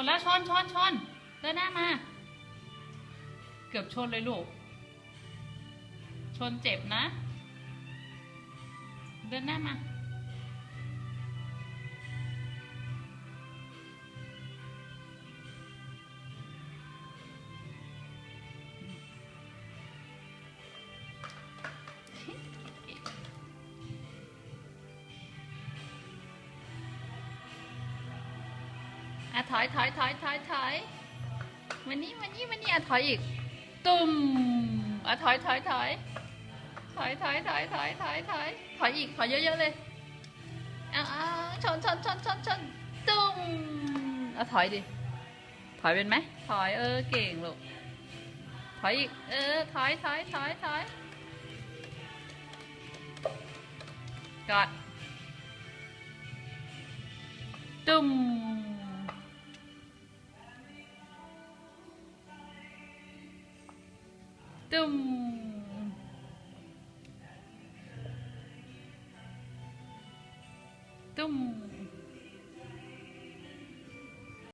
นแล้วชนชนชนเดินหน้ามา เกือบชนเลยลูก ชนเจ็บนะ เดินหน้ามา อะถอยถอยถอยถอยถอยวันนี้วันนี้วันนี้อะถอยอีก ตุ่มอะถอยถอยถอยถอยถอยถอยถอยถอยถอยถอยอีกถอยเยอะๆเลยเอาเอาชนชนชนชนชนตุ่มอะถอยดิถอยเป็นไหมถอยเออเก่งลูกถอยอีกเออถอยถอยถอยถอยกอดตุ่ม Tum. Tum.